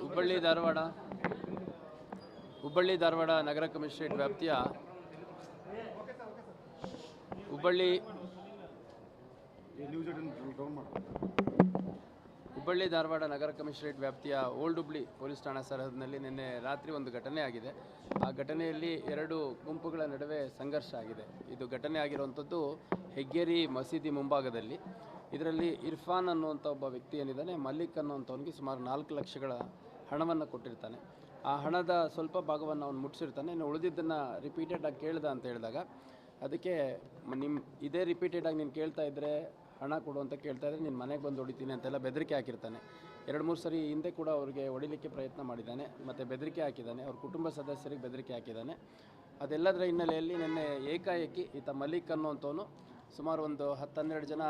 ಹುಬ್ಬಳ್ಳಿ ಧಾರವಾಡ ಹುಬ್ಬಳ್ಳಿ ಧಾರವಾಡ ನಗರ ಕಮಿಷನರೇಟ್ ವ್ಯಾಪ್ತಿಯ ಹುಬ್ಬಳ್ಳಿ ಹುಬ್ಬಳ್ಳಿ ಧಾರವಾಡ ನಗರ ಕಮಿಷನರೇಟ್ ವ್ಯಾಪ್ತಿಯ ಓಲ್ಡ್ ಹುಬ್ಳಿ ಪೊಲೀಸ್ ಠಾಣಾ ಸರಹದ್ನಲ್ಲಿ ನಿನ್ನೆ ರಾತ್ರಿ ಒಂದು ಘಟನೆ ಆಗಿದೆ. ಆ ಘಟನೆಯಲ್ಲಿ ಎರಡು ಗುಂಪುಗಳ ನಡುವೆ ಸಂಘರ್ಷ ಆಗಿದೆ. ಇದು ಘಟನೆ ಆಗಿರುವಂಥದ್ದು ಹೆಗ್ಗೇರಿ ಮಸೀದಿ ಮುಂಭಾಗದಲ್ಲಿ. ಇದರಲ್ಲಿ ಇರ್ಫಾನ್ ಅನ್ನುವಂಥ ಒಬ್ಬ ವ್ಯಕ್ತಿ ಏನಿದ್ದಾನೆ, ಮಲ್ಲಿಕ್ ಅನ್ನುವಂಥವನಿಗೆ ಸುಮಾರು ನಾಲ್ಕು ಲಕ್ಷಗಳ ಹಣವನ್ನು ಕೊಟ್ಟಿರ್ತಾನೆ. ಆ ಹಣದ ಸ್ವಲ್ಪ ಭಾಗವನ್ನು ಅವನು ಮುಟ್ಟಿಸಿರ್ತಾನೆ ಇನ್ನು ಉಳಿದಿದ್ದನ್ನು ರಿಪೀಟೆಡ್ ಆಗಿ ಕೇಳ್ದ ಅಂತ ಹೇಳಿದಾಗ, ಅದಕ್ಕೆ ನಿಮ್ಮ, ಇದೇ ರಿಪೀಟೆಡ್ ಆಗಿ ನೀನು ಕೇಳ್ತಾ ಇದ್ದರೆ ಹಣ ಕೊಡು ಅಂತ ಕೇಳ್ತಾ ಇದ್ರೆ ನಿನ್ನ ಮನೆಗೆ ಬಂದು ಹೊಡಿತೀನಿ ಅಂತೆಲ್ಲ ಬೆದರಿಕೆ ಹಾಕಿರ್ತಾನೆ. ಎರಡು, ಮೂರು ಸರಿ ಹಿಂದೆ ಕೂಡ ಅವರಿಗೆ ಹೊಡಿಲಿಕ್ಕೆ ಪ್ರಯತ್ನ ಮಾಡಿದ್ದಾನೆ ಮತ್ತು ಬೆದರಿಕೆ ಹಾಕಿದ್ದಾನೆ ಅವ್ರ ಕುಟುಂಬ ಸದಸ್ಯರಿಗೆ ಬೆದರಿಕೆ ಹಾಕಿದ್ದಾನೆ ಅದೆಲ್ಲದರ ಹಿನ್ನೆಲೆಯಲ್ಲಿ ನಿನ್ನೆ ಏಕಾಏಕಿ ಈತ ಮಲ್ಲಿಕ್ ಅನ್ನೋವಂಥವನು ಸುಮಾರು ಒಂದು ಹತ್ತು ಹನ್ನೆರಡು ಜನ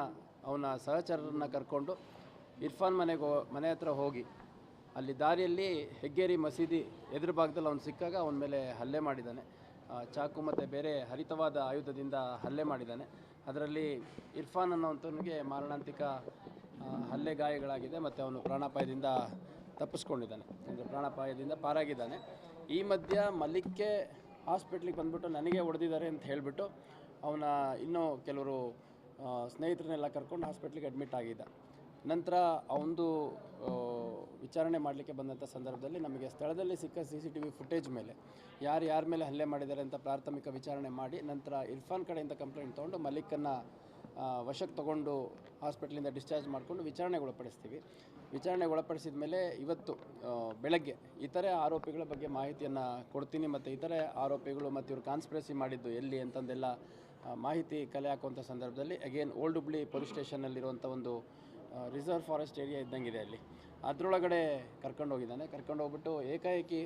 ಅವನ ಸಹಚರರನ್ನ ಕರ್ಕೊಂಡು ಇರ್ಫಾನ್ ಮನೆಗೆ ಮನೆ ಹತ್ರ ಹೋಗಿ ಅಲ್ಲಿ ದಾರಿಯಲ್ಲಿ ಹೆಗ್ಗೇರಿ ಮಸೀದಿ ಎದುರು ಭಾಗದಲ್ಲಿ ಅವನು ಸಿಕ್ಕಾಗ ಅವನ ಮೇಲೆ ಹಲ್ಲೆ ಮಾಡಿದ್ದಾನೆ ಚಾಕು ಮತ್ತು ಬೇರೆ ಹರಿತವಾದ ಆಯುಧದಿಂದ ಹಲ್ಲೆ ಮಾಡಿದ್ದಾನೆ. ಅದರಲ್ಲಿ ಇರ್ಫಾನ್ ಅನ್ನೋವಂಥವನಿಗೆ ಮಾರಣಾಂತಿಕ ಹಲ್ಲೆ ಗಾಯಗಳಾಗಿದೆ ಮತ್ತು ಅವನು ಪ್ರಾಣಾಪಾಯದಿಂದ ತಪ್ಪಿಸ್ಕೊಂಡಿದ್ದಾನೆ. ಅಂದರೆ ಪ್ರಾಣಾಪಾಯದಿಂದ ಪಾರಾಗಿದ್ದಾನೆ. ಈ ಮಧ್ಯ ಮಲ್ಲಿಕ್ಕೆ ಹಾಸ್ಪಿಟ್ಲಿಗೆ ಬಂದುಬಿಟ್ಟು ನನಗೆ ಹೊಡೆದಿದ್ದಾರೆ ಅಂತ ಹೇಳಿಬಿಟ್ಟು ಅವನ ಇನ್ನೂ ಕೆಲವರು ಸ್ನೇಹಿತರನ್ನೆಲ್ಲ ಕರ್ಕೊಂಡು ಹಾಸ್ಪಿಟ್ಲಿಗೆ ಅಡ್ಮಿಟ್ ಆಗಿದ್ದ. ನಂತರ ಅವನದು ವಿಚಾರಣೆ ಮಾಡಲಿಕ್ಕೆ ಬಂದಂಥ ಸಂದರ್ಭದಲ್ಲಿ ನಮಗೆ ಸ್ಥಳದಲ್ಲಿ ಸಿಕ್ಕ C C T V footage ಮೇಲೆ ಯಾರು ಯಾರ ಮೇಲೆ ಹಲ್ಲೆ ಮಾಡಿದ್ದಾರೆ ಅಂತ ಪ್ರಾಥಮಿಕ ವಿಚಾರಣೆ ಮಾಡಿ ನಂತರ ಇರ್ಫಾನ್ ಕಡೆಯಿಂದ ಕಂಪ್ಲೇಂಟ್ ತೊಗೊಂಡು ಮಲಿಕನ್ನು ಆ, ವಶಕ್ಕೆ ತಗೊಂಡು ಹಾಸ್ಪಿಟ್ಲಿಂದ ಡಿಸ್ಚಾರ್ಜ್ ಮಾಡಿಕೊಂಡು ವಿಚಾರಣೆಗೆ ಒಳಪಡಿಸ್ತೀವಿ. ವಿಚಾರಣೆಗೆ ಒಳಪಡಿಸಿದ ಮೇಲೆ ಇವತ್ತು ಬೆಳಗ್ಗೆ ಇತರೆ ಆರೋಪಿಗಳ ಬಗ್ಗೆ ಮಾಹಿತಿಯನ್ನು ಕೊಡ್ತೀನಿ ಮತ್ತು ಇತರೆ ಆರೋಪಿಗಳು ಮತ್ತು ಇವರು ಕಾನ್ಸ್ಪಿರಸಿ ಮಾಡಿದ್ದು ಎಲ್ಲಿ ಅಂತಂದೆಲ್ಲ ಮಾಹಿತಿ ಕಲೆ ಹಾಕುವಂಥ ಸಂದರ್ಭದಲ್ಲಿ ಅಗೇನ್ ಓಲ್ಡ್ ಹುಬ್ಳಿ ಪೊಲೀಸ್ ಸ್ಟೇಷನ್ನಲ್ಲಿರುವಂಥ ಒಂದು ರಿಸರ್ವ್ ಫಾರೆಸ್ಟ್ ಏರಿಯಾ ಇದ್ದಂಗಿದೆ ಅಲ್ಲಿ. ಅದರೊಳಗಡೆ ಕರ್ಕೊಂಡು ಹೋಗಿದ್ದಾನೆ. ಕರ್ಕೊಂಡು ಹೋಗ್ಬಿಟ್ಟು ಏಕಾಏಕಿ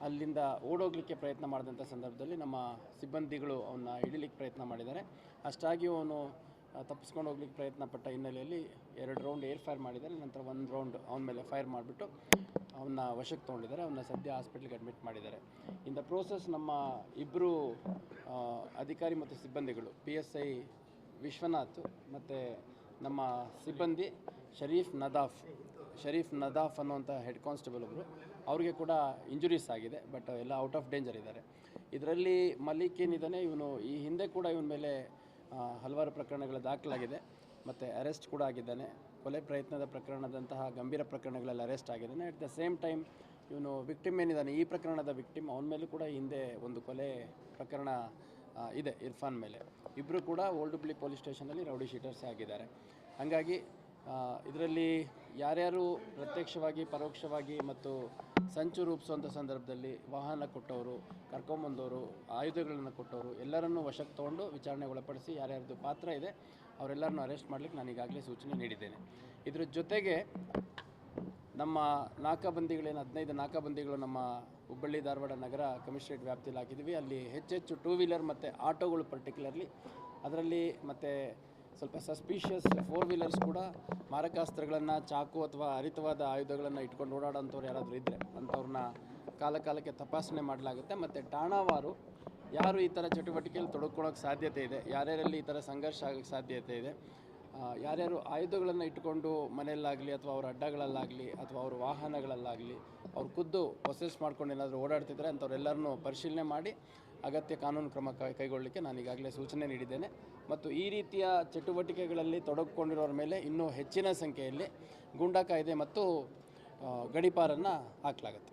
ಅಲ್ಲಿಂದ ಓಡೋಗ್ಲಿಕ್ಕೆ ಪ್ರಯತ್ನ ಮಾಡಿದಂಥ ಸಂದರ್ಭದಲ್ಲಿ ನಮ್ಮ ಸಿಬ್ಬಂದಿಗಳು ಅವನ್ನ ಹಿಡಿಲಿಕ್ಕೆ ಪ್ರಯತ್ನ ಮಾಡಿದ್ದಾರೆ. ಅಷ್ಟಾಗಿಯೂ ಅವನು ತಪ್ಪಿಸ್ಕೊಂಡು ಹೋಗ್ಲಿಕ್ಕೆ ಪ್ರಯತ್ನ ಪಟ್ಟ ಹಿನ್ನೆಲೆಯಲ್ಲಿ ಎರಡು ರೌಂಡ್ ಏರ್ ಫೈರ್ ಮಾಡಿದ್ದಾರೆ. ನಂತರ ಒಂದು ರೌಂಡ್ ಅವನ ಮೇಲೆ ಫೈರ್ ಮಾಡಿಬಿಟ್ಟು ಅವನ್ನ ವಶಕ್ಕೆ ತೊಗೊಂಡಿದ್ದಾರೆ. ಅವನ್ನ ಸದ್ಯ ಹಾಸ್ಪಿಟ್ಲಿಗೆ ಅಡ್ಮಿಟ್ ಮಾಡಿದ್ದಾರೆ. ಇನ್ ದ ಪ್ರೋಸೆಸ್ ನಮ್ಮ ಇಬ್ಬರು ಅಧಿಕಾರಿ ಮತ್ತು ಸಿಬ್ಬಂದಿಗಳು ಪಿ ಎಸ್ ಐ ವಿಶ್ವನಾಥ್ ಮತ್ತು ನಮ್ಮ ಸಿಬ್ಬಂದಿ ಶರೀಫ್ ನದಾಫ್. ಶರೀಫ್ ನದಾಫ್ ಅನ್ನುವಂಥ ಹೆಡ್ ಕಾನ್ಸ್ಟೇಬಲ್ ಒಬ್ಬರು ಅವ್ರಿಗೆ ಕೂಡ ಇಂಜುರೀಸ್ ಆಗಿದೆ ಬಟ್ ಎಲ್ಲ ಔಟ್ ಆಫ್ ಡೇಂಜರ್ ಇದ್ದಾರೆ. ಇದರಲ್ಲಿ ಮಲ್ಲಿಕ್ ಏನಿದ್ದಾನೆ, ಇವನು ಈ ಹಿಂದೆ ಕೂಡ ಇವನ ಮೇಲೆ ಹಲವಾರು ಪ್ರಕರಣಗಳು ದಾಖಲಾಗಿದೆ. ಮತ್ತು ಅರೆಸ್ಟ್ ಕೂಡ ಆಗಿದ್ದಾನೆ. ಕೊಲೆ ಪ್ರಯತ್ನದ ಪ್ರಕರಣದಂತಹ ಗಂಭೀರ ಪ್ರಕರಣಗಳಲ್ಲಿ ಅರೆಸ್ಟ್ ಆಗಿದ್ದಾನೆ. ಅಟ್ ದ ಸೇಮ್ ಟೈಮ್ ಇವನು ವಿಕ್ಟಿಮ್ ಏನಿದ್ದಾನೆ, ಈ ಪ್ರಕರಣದ ವಿಕ್ಟಿಮ್ ಅವನ ಮೇಲೂ ಕೂಡ ಹಿಂದೆ ಒಂದು ಕೊಲೆ ಪ್ರಕರಣ ಇದೆ ಇರ್ಫಾನ್ ಮೇಲೆ. ಇಬ್ಬರು ಕೂಡ ಓಲ್ಡ್ ಹುಬ್ಳಿ ಪೊಲೀಸ್ ಸ್ಟೇಷನಲ್ಲಿ ರೌಡಿ ಶೀಟರ್ಸ್ ಆಗಿದ್ದಾರೆ. ಹಾಗಾಗಿ ಇದರಲ್ಲಿ ಯಾರ್ಯಾರು ಪ್ರತ್ಯಕ್ಷವಾಗಿ, ಪರೋಕ್ಷವಾಗಿ ಮತ್ತು ಸಂಚು ರೂಪಿಸುವಂಥ ಸಂದರ್ಭದಲ್ಲಿ ವಾಹನ ಕೊಟ್ಟವರು, ಕರ್ಕೊಂಬಂದವರು, ಆಯುಧಗಳನ್ನು ಕೊಟ್ಟವರು ಎಲ್ಲರನ್ನೂ ವಶಕ್ಕೆ ತಗೊಂಡು ವಿಚಾರಣೆ ಒಳಪಡಿಸಿ ಯಾರ್ಯಾರದು ಪಾತ್ರ ಇದೆ, ಅವರೆಲ್ಲರನ್ನೂ ಅರೆಸ್ಟ್ ಮಾಡಲಿಕ್ಕೆ ನಾನು ಈಗಾಗಲೇ ಸೂಚನೆ ನೀಡಿದ್ದೇನೆ. ಇದರ ಜೊತೆಗೆ ನಮ್ಮ ನಾಕಾಬಂದಿಗಳೇನು ಹದಿನೈದು ನಾಕಾಬಂದಿಗಳು ನಮ್ಮ ಹುಬ್ಬಳ್ಳಿ ಧಾರವಾಡ ನಗರ ಕಮಿಷನರೇಟ್ ವ್ಯಾಪ್ತಿಯಲ್ಲಿ ಹಾಕಿದ್ವಿ ಅಲ್ಲಿ ಹೆಚ್ಚೆಚ್ಚು ಟೂ ವೀಲರ್ ಮತ್ತು ಆಟೋಗಳು ಪರ್ಟಿಕ್ಯುಲರ್ಲಿ ಅದರಲ್ಲಿ ಮತ್ತು ಸ್ವಲ್ಪ ಸಸ್ಪಿಷಿಯಸ್ ಫೋರ್ ವೀಲರ್ಸ್ ಕೂಡ ಮಾರಕಾಸ್ತ್ರಗಳನ್ನು ಚಾಕು ಅಥವಾ ಹರಿತವಾದ ಆಯುಧಗಳನ್ನು ಇಟ್ಕೊಂಡು ಓಡಾಡೋಂಥವ್ರು ಯಾರಾದರೂ ಇದ್ದರೆ ಅಂಥವ್ರನ್ನ ಕಾಲ ಕಾಲಕ್ಕೆ ತಪಾಸಣೆ ಮಾಡಲಾಗುತ್ತೆ. ಮತ್ತು ಠಾಣಾವಾರು ಯಾರು ಈ ಥರ ಚಟುವಟಿಕೆಯಲ್ಲಿ ತೊಡಕೊಳ್ಳೋಕ್ಕೆ ಸಾಧ್ಯತೆ ಇದೆ, ಯಾರ್ಯಾರಲ್ಲಿ ಈ ಥರ ಸಂಘರ್ಷ ಆಗೋಕ್ಕೆ ಸಾಧ್ಯತೆ ಇದೆ ಯಾರ್ಯಾರು ಆಯುಧಗಳನ್ನು ಇಟ್ಟುಕೊಂಡು ಮನೆಯಲ್ಲಾಗಲಿ ಅಥವಾ ಅವ್ರ ಅಡ್ಡಗಳಲ್ಲಾಗಲಿ ಅಥವಾ ಅವ್ರ ವಾಹನಗಳಲ್ಲಾಗಲಿ ಅವ್ರು ಖುದ್ದು ಪ್ರೊಸೆಸ್ ಮಾಡ್ಕೊಂಡು ಏನಾದರೂ ಓಡಾಡ್ತಿದ್ರೆ ಅಂಥವ್ರೆಲ್ಲರನ್ನೂ ಪರಿಶೀಲನೆ ಮಾಡಿ ಅಗತ್ಯ ಕಾನೂನು ಕ್ರಮ ಕೈಗೊಳ್ಳಲಿಕ್ಕೆ ನಾನು ಈಗಾಗಲೇ ಸೂಚನೆ ನೀಡಿದ್ದೇನೆ. ಮತ್ತು ಈ ರೀತಿಯ ಚಟುವಟಿಕೆಗಳಲ್ಲಿ ತೊಡಗಿಕೊಂಡಿರೋರ ಮೇಲೆ ಇನ್ನೂ ಹೆಚ್ಚಿನ ಸಂಖ್ಯೆಯಲ್ಲಿ ಗೂಂಡಾ ಕಾಯ್ದೆ ಮತ್ತು ಗಡೀಪಾರನ್ನು ಹಾಕಲಾಗುತ್ತೆ.